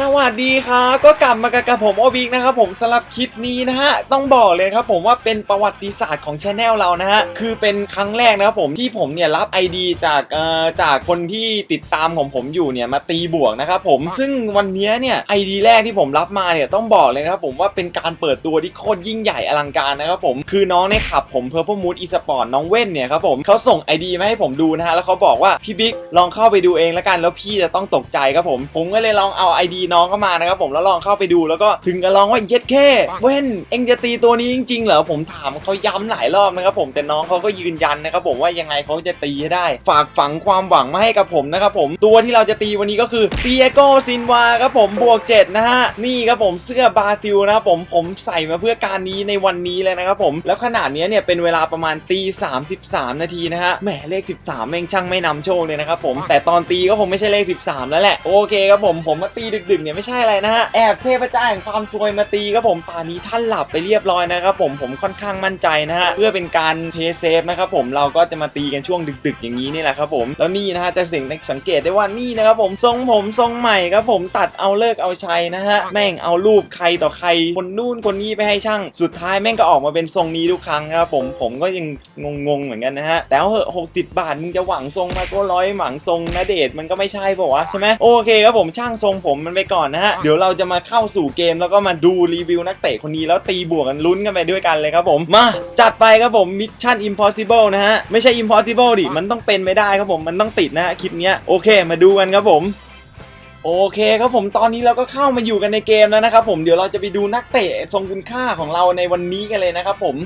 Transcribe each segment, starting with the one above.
สวัสดีครับก็กลับมากับผมโอบิกนะครับผมสำหรับคลิปนี้นะฮะต้องบอกเลยครับผมว่าเป็นประวัติศาสตร์ของช anel เรานะฮะคือเป็นครั้งแรกนะครับผมที่ผมเนี่ยรับ ID จากเอ่อจากคนที่ติดตามของผมอยู่เนี่ยมาตีบวกนะครับผมซึ่งวันนี้เนี่ย ID แรกที่ผมรับมาเนี่ยต้องบอกเลยนะครับผมว่าเป็นการเปิดตัวที่โคตรยิ่งใหญ่อลังการนะครับผมคือน้องในขับผม Purple Mood Esport น้องเว้นเนี่ยครับผมเขาส่ง ID มาให้ผมดูนะฮะแล้วเขาบอกว่าพี่บิ๊กลองเข้าไปดูเองแล้วกันแล้วพี่จะต้องตกใจครับผมผมก็เลยลองเอา ID น้องเข้ามานะครับผมแล้วลองเข้าไปดูแล้วก็ถึงกับลองว่าเย็ดแค่เว้นเอ็งจะตีตัวนี้จริงๆเหรอผมถามเขาย้ำหลายรอบนะครับผมแต่น้องเขาก็ยืนยันนะครับผมว่ายังไงเขาจะตีให้ได้ ฝากฝังความหวังมาให้กับผมนะครับผมตัวที่เราจะตีวันนี้ก็คือเตียโกซินวาครับผมบวก7นะฮะนี่ครับผมเสื้อบราซิลนะครับผมผมใส่มาเพื่อการนี้ในวันนี้เลยนะครับผมแล้วขนาดนี้เนี่ยเป็นเวลาประมาณตี33 นาทีนะฮะแหมเลข 13แม่งช่างไม่นำโชคเลยนะครับผมแต่ตอนตีก็คงไม่ใช่เลข 13 แล้วแหละโอเคครับผมผมมาตีดึกๆเนี่ยไม่ใช่อะไรนะฮะแอบเทพเจ้าแห่งความซวยมาตีครับผมป่านี้ท่านหลับไปเรียบร้อยนะครับผมผมค่อนข้างมั่นใจนะฮะเพื่อเป็นการเพย์เซฟนะครับผมเราก็จะมาตีกันช่วงดึก ๆ อย่างนี้นี่แหละครับผมแล้วนี่นะฮะจะสังสังเกตได้ว่านี่นะครับผมทรงผมทรงใหม่ครับผมตัดเอาเลิกเอาชัยนะฮะแม่งเอารูปใครต่อใครคนนู่นคนนี้ไปให้ช่างสุดท้ายแม่งก็ออกมาเป็นทรงนี้ทุกครั้งครับผมผมก็ยังงงๆเหมือนกันนะฮะแต่เอาเหอะ60บาทมึงจะหวังทรงมาก็ร้อยหวังทรงนะเดชมันก็ไม่ใช่ป่าวะใช่ไหมโอเคครับผมช่างทรงผมมันไปก่อนนะฮะ เดี๋ยวเราจะมาเข้าสู่เกมแล้วก็มาดูรีวิวนักเตะคนนี้แล้วตีบวกกันลุ้นกันไปด้วยกันเลยครับผม มา จัดไปครับผมมิชชั่น impossible นะฮะ ไม่ใช่ impossible ดิ มันต้องเป็นไม่ได้ครับผมมันต้องติดนะฮะคลิปเนี้ยโอเค มาดูกันครับผมโอเคครับผมตอนนี้เราก็เข้ามาอยู่กันในเกมแล้วนะครับผมเดี๋ยวเราจะไปดูนักเตะทรงคุณค่าของเราในวันนี้กันเลยนะครับผม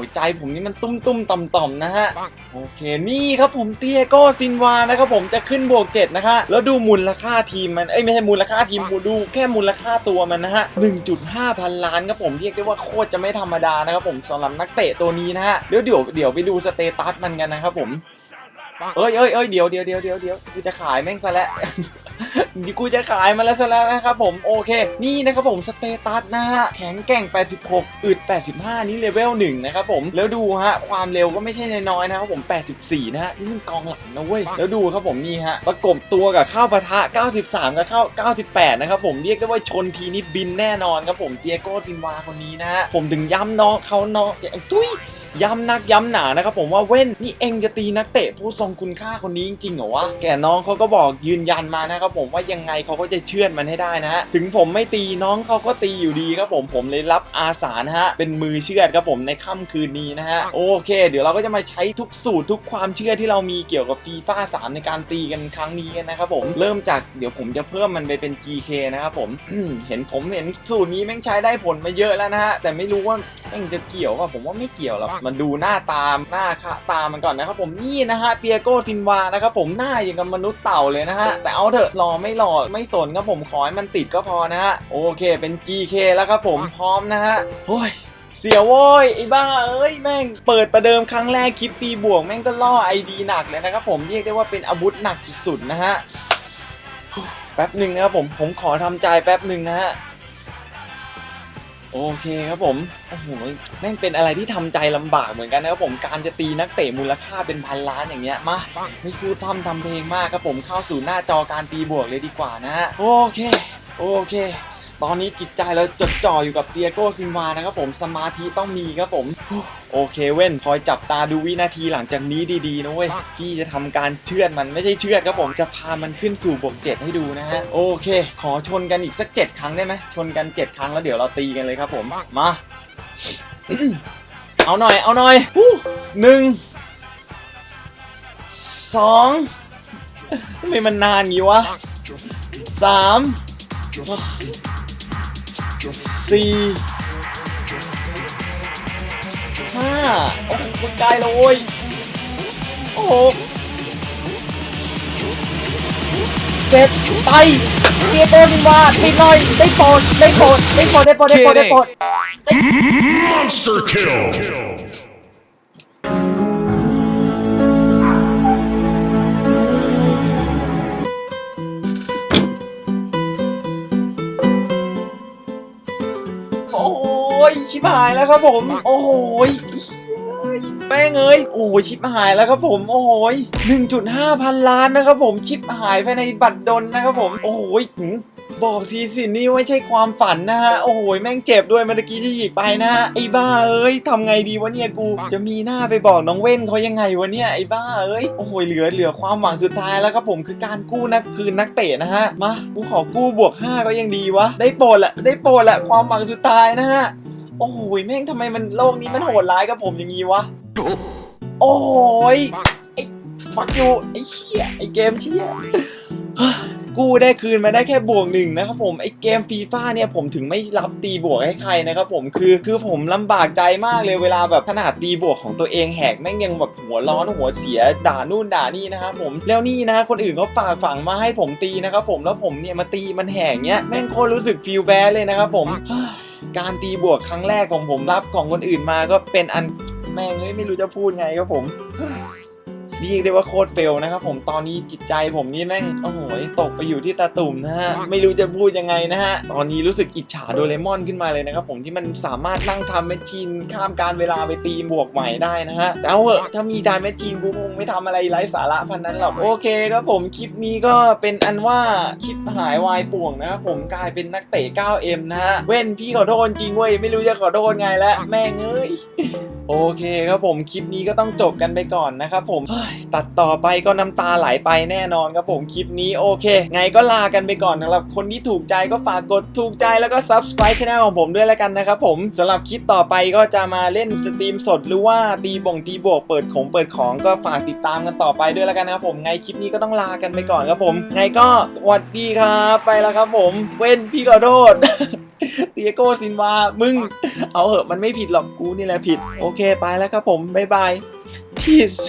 หัวใจผมนี่มันตุ้มตุ้มๆต่อมต่อมๆนะฮะ โอเคนี่ครับผมเตียโกซินวานะครับผมจะขึ้นบวก7นะคะแล้วดูมูลค่าทีมมันเอ้ยไม่ใช่มูลค่าทีมดูแค่มูลค่าตัวมันนะฮะ1.5 พันล้านครับผมเรียกได้ว่าโคตรจะไม่ธรรมดานะครับผมสำหรับนักเตะตัวนี้นะฮะเดี๋ยวเดี๋ยวเดี๋ยวไปดูสเตตัสมันกันนะครับผมเอ้ยเอ้ยเอ้ยเดี๋ยวเดี๋ยวเดี๋ยวเดี๋ยวเดี๋ยวกูจะขายแม่งซะแล้ว กูจะขายมาแล้วซะแล้วนะครับผมโอเค นี่นะครับผมสเตตัสนะฮะแข็งแกร่ง 86 อึด 85 นี่เลเวล1นะครับผมแล้วดูฮะความเร็วก็ไม่ใช่น้อยๆนะครับผม 84 นะฮะนี่มันกองหลังนะเว้ยแล้วดูครับผมนี่ฮะประกบตัวกับเข้าปะทะ 93 กับเข้า 98 นะครับผมเรียกได้ว่าชนทีนี้บินแน่นอนครับผมเตียโกซินวาคนนี้นะฮะผมถึงย้ำน้องเขาน้องทุย ย้ำนักย้ำหนานะครับผมว่าเว้นนี่เองจะตีนักเตะผู้ทรงคุณค่าคนนี้จริงๆเหรอวะแกน้องเขาก็บอกยืนยันมานะครับผมว่ายังไงเขาก็จะเชื่อดมันให้ได้นะฮะถึงผมไม่ตีน้องเขาก็ตีอยู่ดีครับผมผมเลยรับอาสานะฮะเป็นมือเชื่อดครับผมในค่ำคืนนี้นะฮะโอเค เดี๋ยวเราก็จะมาใช้ทุกสูตรทุกความเชื่อที่เรามีเกี่ยวกับฟีฟ่า3ในการตีกันครั้งนี้กันนะครับผมเริ่มจากเดี๋ยวผมจะเพิ่มมันไปเป็น GK นะครับผมเห็นผมเห็นสูตรนี้แม่งใช้ได้ผลมาเยอะแล้วนะฮะแต่ไม่รู้ว่าแม่งจะเกี่ยวป่ะผมว่าไม่เกี่ยวหรอกมันดูหน้าตามหน้าค่าตามันก่อนนะครับผมนี่นะฮะเตียโกซินวานะครับผมหน้าอย่างกับมนุษย์เต่าเลยนะฮะแต่เอาเถอะหล่อไม่หล่อไม่สนครับผมขอให้มันติดก็พอนะฮะโอเคเป็น GK แล้วครับผมพร้อมนะฮะโอ้ยเสียโว้ยไอ้บ้าเอ้ยแม่งเปิดประเดิมครั้งแรกคลิปตีบวกแม่งก็ล่อไอดีหนักเลยนะครับผมเรียกได้ว่าเป็นอาวุธหนักสุดๆนะฮะแป๊บหนึ่งนะครับผมผมขอทำใจแป๊บหนึ่งนะฮะ โอเคครับผมโอ้โหแม่งเป็นอะไรที่ทำใจลำบากเหมือนกันนะครับผมการจะตีนักเตะมูลค่าเป็นพันล้านอย่างเงี้ยมาไม่พูดพร่ำทำเพลงมากครับผมเข้าสู่หน้าจอการตีบวกเลยดีกว่านะ โอเค โอเค ตอนนี้จิตใจเราจดจ่ออยู่กับเตียโกซินวานะครับผมสมาธิต้องมีครับผมโอเคเว้นคอยจับตาดูวินาทีหลังจากนี้ดีๆนะเว้ยพี่จะทำการเชือดมันไม่ใช่เชือดครับผมจะพามันขึ้นสู่บวกเจ็ดให้ดูนะฮะโอเค ขอชนกันอีกสักเจ็ดครั้งได้ไหมชนกันเจ็ดครั้งแล้วเดี๋ยวเราตีกันเลยครับผมมาเอาหน่อยเอาหน่อยหนึ่งสองทำไมมันนานงี้วะสาม สี่ห้าโอ้โหมันไกลแล้วโว้ยโอ้โหเจ็ดไปเกียร์โปนินวาติดหน่อยได้โปรดได้โปรดได้โปรดได้โปรดได้โปรดได้โปรด Monster kill! ยชิบหายแล้วครับผม โอ้โหยแม่งเอ้ยโอ้โหชิบหายแล้วครับผมโอ้โหย1.5พันล้านนะครับผมชิบหายภายในบัตรดลนะครับผม โอ้โหยบอกทีสินี่ไม่ใช่ความฝันนะฮะโอ้โหยแม่งเจ็บด้วยเมื่อกี้ที่หยิกไปนะฮะไอ้บ้าเอ้ยทำไงดีวะเนี่ยกู จะมีหน้าไปบอกน้องเว้นเขายังไงวะเนี่ยไอ้บ้าเอ้ยโอ้โหยเหลือเหลือความหวังสุดท้ายแล้วครับผมคือการกู้นักคืนนักเตะนะฮะมากูขอกู้บวก5ก็ยังดีวะได้โปรดแหละได้โปรดแหละความหวังสุดท้ายนะฮะ โอ้โหยแม่งทำไมมันโลกนี้มันโหดร้ายกับผมอย่างงี้วะ โอ้ยไอ้ฟักยูไอ้เชี่ยไอ้เกมเชี่ยกูได้คืนมาได้แค่บวกหนึ่งนะครับผมไอ้เกมฟีฟ่าเนี่ยผมถึงไม่รับตีบวกให้ใครนะครับผมคือคือผมลำบากใจมากเลยเวลาแบบขนาดตีบวกของตัวเองแหกแม่งยังแบบหัวร้อนหัวเสียด่านู่นด่านี่นะครับผมแล้วนี่นะคนอื่นเขาฝากฝังมาให้ผมตีนะครับผมแล้วผมเนี่ยมาตีมันแหกเนี้ยแม่งโคตรรู้สึกฟีลแบดเลยนะครับผม การตีบวกครั้งแรกของผมรับของคนอื่นมาก็เป็นอันแม่งเลยไม่รู้จะพูดไงครับผม เรียกได้ว่าโคตรเฟลนะครับผมตอนนี้จิตใจผมนี่แม่งโอ้โหตกไปอยู่ที่ตาตุ่มนะฮะไม่รู้จะพูดยังไงนะฮะตอนนี้รู้สึกอิจฉาโดเรมอนขึ้นมาเลยนะครับผมที่มันสามารถนั่งทำแมชชีนข้ามการเวลาไปตีบวกใหม่ได้นะฮะแต่เอาเหอะถ้ามีดานแมชชีนกูคงไม่ทำอะไรไร้สาระพันนั้นหรอกโอเคครับผมคลิปนี้ก็เป็นอันว่าคลิปหายวายป่วงนะครับผมกลายเป็นนักเตะ 9M นะฮะเว้นพี่ขอโทษจริงเว้ยไม่รู้จะขอโทษไงแล้วแม่งเอ้ยโอเคครับผมคลิปนี้ก็ต้องจบกันไปก่อนนะครับผมตัดต่อไปก็น้ำตาไหลไปแน่นอนครับผมคลิปนี้โอเค ไงก็ลากันไปก่อนสำหรับคนที่ถูกใจก็ฝากกดถูกใจแล้วก็ subscribe channel ของผมด้วยแล้วกันนะครับผมสำหรับคลิปต่อไปก็จะมาเล่นสตรีมสดหรือว่าตีบ่งตีบวกเปิดของเปิดของก็ฝากติดตามกันต่อไปด้วยแล้วกันนะครับผมไงคลิปนี้ก็ต้องลากันไปก่อนครับผม ไงก็สวัสดีครับไปแล้วครับผมเว้นพี่ขอโทษเตียโก้ซินวามึง เอาเหอะมันไม่ผิดหรอกกูนี่แหละผิด โอเคไปแล้วครับผม บ๊ายบาย peace